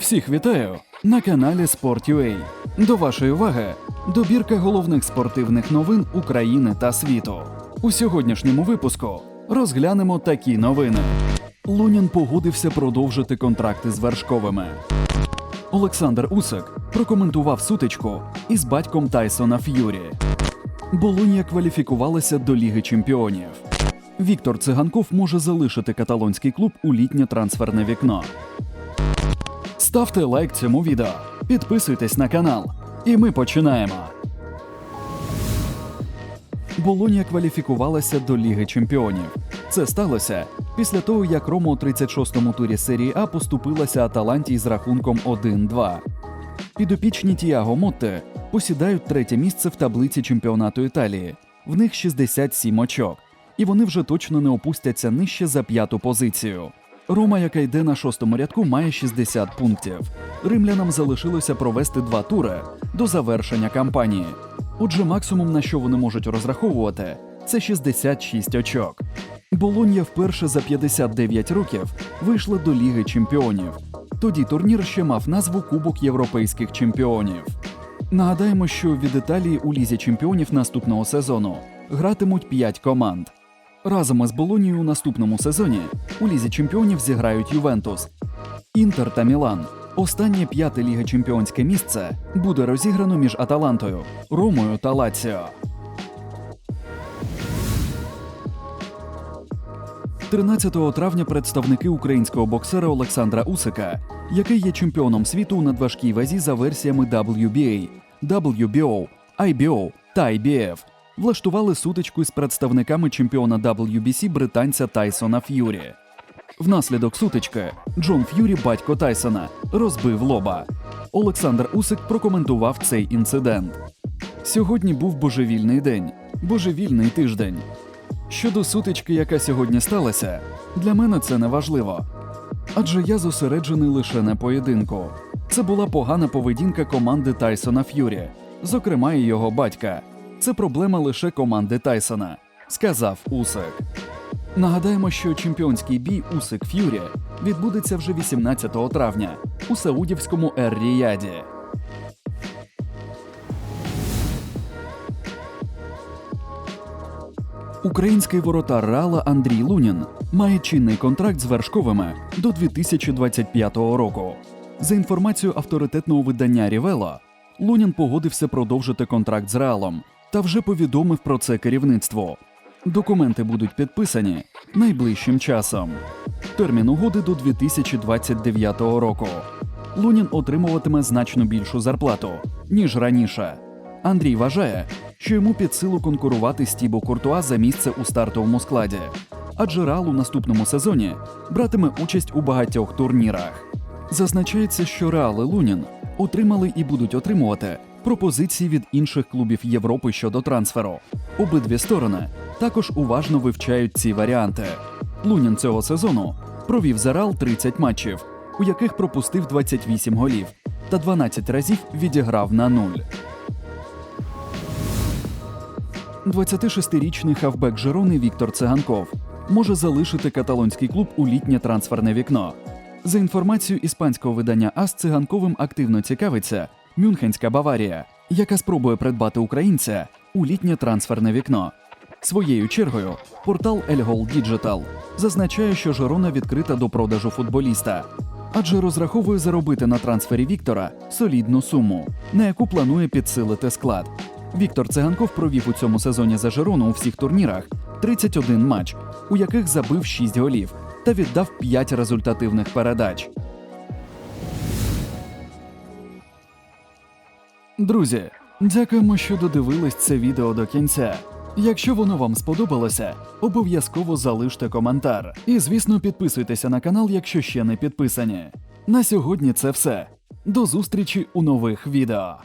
Всіх вітаю на каналі Sport.ua. До вашої уваги добірка головних спортивних новин України та світу. У сьогоднішньому випуску розглянемо такі новини. Лунін погодився продовжити контракти з вершковими. Олександр Усик прокоментував сутичку із батьком Тайсона Ф'юрі. Болонія кваліфікувалася до Ліги Чемпіонів. Віктор Циганков може залишити каталонський клуб у літнє трансферне вікно. Ставте лайк цьому відео, підписуйтесь на канал, і ми починаємо. Болонія кваліфікувалася до Ліги Чемпіонів. Це сталося після того, як Рома у 36-му турі серії А поступилася Аталанті з рахунком 1-2. Підопічні Тіаго Мотте посідають третє місце в таблиці чемпіонату Італії. В них 67 очок, і вони вже точно не опустяться нижче за п'яту позицію. Рома, яка йде на шостому рядку, має 60 пунктів. Римлянам залишилося провести два тури до завершення кампанії. Отже, максимум, на що вони можуть розраховувати, це 66 очок. Болонья вперше за 59 років вийшла до Ліги Чемпіонів. Тоді турнір ще мав назву Кубок Європейських чемпіонів. Нагадаємо, що від Італії у лізі чемпіонів наступного сезону гратимуть 5 команд. Разом із Болонією у наступному сезоні у лізі чемпіонів зіграють Ювентус, Інтер та Мілан. Останнє п'яте ліга чемпіонське місце буде розіграно між Аталантою, Ромою та Лаціо. 13 травня представники українського боксера Олександра Усика, який є чемпіоном світу у надважкій вазі за версіями WBA, WBO, IBO та IBF, влаштували сутичку з представниками чемпіона WBC британця Тайсона Ф'юрі. Внаслідок сутички Джон Ф'юрі, батько Тайсона, розбив лоба. Олександр Усик прокоментував цей інцидент. Сьогодні був божевільний день, божевільний тиждень. Щодо сутички, яка сьогодні сталася, для мене це не важливо. Адже я зосереджений лише на поєдинку. Це була погана поведінка команди Тайсона Ф'юрі, зокрема і його батька. Це проблема лише команди Тайсона, сказав Усик. Нагадаємо, що чемпіонський бій Усик Ф'юрі відбудеться вже 18 травня у Саудівському Ер-Ріяді. Український воротар Реала Андрій Лунін має чинний контракт з вершковими до 2025 року. За інформацією авторитетного видання Рівело, Лунін погодився продовжити контракт з Реалом та вже повідомив про це керівництво. Документи будуть підписані найближчим часом. Термін угоди до 2029 року. Лунін отримуватиме значно більшу зарплату, ніж раніше. Андрій вважає, що йому під силу конкурувати з Тібо Куртуа за місце у стартовому складі, адже Реал у наступному сезоні братиме участь у багатьох турнірах. Зазначається, що Реал і Лунін отримали і будуть отримувати пропозиції від інших клубів Європи щодо трансферу. Обидві сторони також уважно вивчають ці варіанти. Лунін цього сезону провів за Реал 30 матчів, у яких пропустив 28 голів та 12 разів відіграв на нуль. 26-річний хавбек Жерони Віктор Циганков може залишити каталонський клуб у літнє трансферне вікно. За інформацією іспанського видання АС Циганковим активно цікавиться Мюнхенська Баварія, яка спробує придбати українця у літнє трансферне вікно. Своєю чергою портал Gol Digital зазначає, що Жерона відкрита до продажу футболіста, адже розраховує заробити на трансфері Віктора солідну суму, на яку планує підсилити склад. Віктор Циганков провів у цьому сезоні за Жерону у всіх турнірах 31 матч, у яких забив 6 голів та віддав 5 результативних передач. Друзі, дякуємо, що додивились це відео до кінця. Якщо воно вам сподобалося, обов'язково залиште коментар. І, звісно, підписуйтеся на канал, якщо ще не підписані. На сьогодні це все. До зустрічі у нових відео.